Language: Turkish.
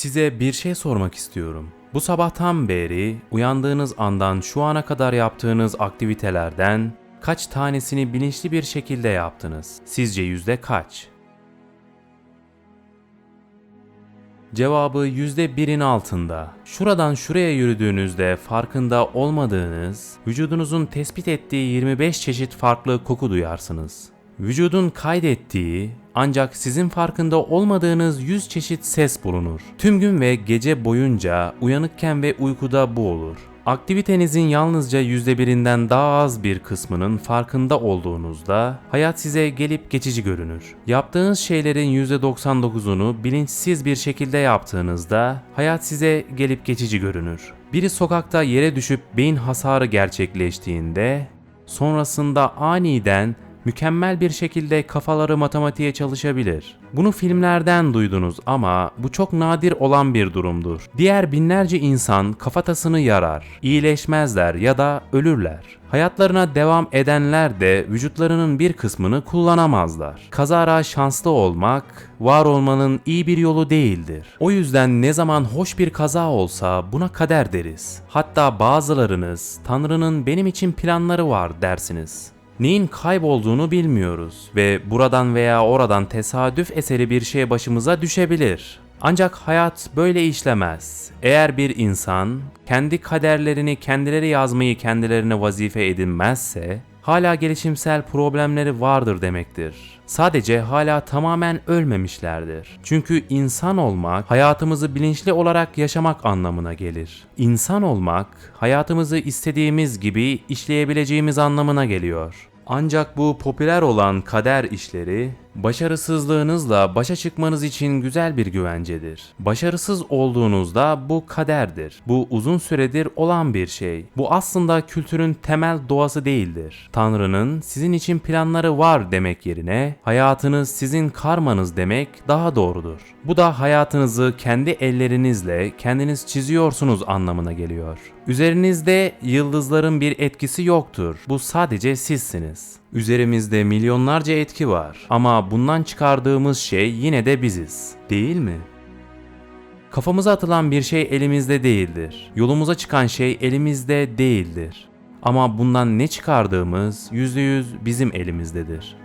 Size bir şey sormak istiyorum. Bu sabahtan beri uyandığınız andan şu ana kadar yaptığınız aktivitelerden kaç tanesini bilinçli bir şekilde yaptınız? Sizce yüzde kaç? Cevabı yüzde birin altında. Şuradan şuraya yürüdüğünüzde farkında olmadığınız, vücudunuzun tespit ettiği 25 çeşit farklı koku duyarsınız. Vücudun kaydettiği ancak sizin farkında olmadığınız 100 çeşit ses bulunur. Tüm gün ve gece boyunca uyanıkken ve uykuda bu olur. Aktivitenizin yalnızca %1'inden daha az bir kısmının farkında olduğunuzda hayat size gelip geçici görünür. Yaptığınız şeylerin %99'unu bilinçsiz bir şekilde yaptığınızda hayat size gelip geçici görünür. Biri sokakta yere düşüp beyin hasarı gerçekleştiğinde sonrasında aniden mükemmel bir şekilde kafaları matematiğe çalışabilir. Bunu filmlerden duydunuz ama bu çok nadir olan bir durumdur. Diğer binlerce insan kafatasını yarar, iyileşmezler ya da ölürler. Hayatlarına devam edenler de vücutlarının bir kısmını kullanamazlar. Kazara şanslı olmak, var olmanın iyi bir yolu değildir. O yüzden ne zaman hoş bir kaza olsa buna kader deriz. Hatta bazılarınız Tanrı'nın benim için planları var dersiniz neyin kaybolduğunu bilmiyoruz ve buradan veya oradan tesadüf eseri bir şey başımıza düşebilir. Ancak hayat böyle işlemez. Eğer bir insan kendi kaderlerini kendileri yazmayı kendilerine vazife edinmezse hala gelişimsel problemleri vardır demektir. Sadece hala tamamen ölmemişlerdir. Çünkü insan olmak hayatımızı bilinçli olarak yaşamak anlamına gelir. İnsan olmak hayatımızı istediğimiz gibi işleyebileceğimiz anlamına geliyor. Ancak bu popüler olan kader işleri başarısızlığınızla başa çıkmanız için güzel bir güvencedir. Başarısız olduğunuzda bu kaderdir. Bu uzun süredir olan bir şey. Bu aslında kültürün temel doğası değildir. Tanrı'nın sizin için planları var demek yerine hayatınız sizin karmanız demek daha doğrudur. Bu da hayatınızı kendi ellerinizle kendiniz çiziyorsunuz anlamına geliyor. Üzerinizde yıldızların bir etkisi yoktur. Bu sadece sizsiniz. Üzerimizde milyonlarca etki var bundan çıkardığımız şey yine de biziz, değil mi? Kafamıza atılan bir şey elimizde değildir. Yolumuza çıkan şey elimizde değildir. Ama bundan ne çıkardığımız %100 bizim elimizdedir.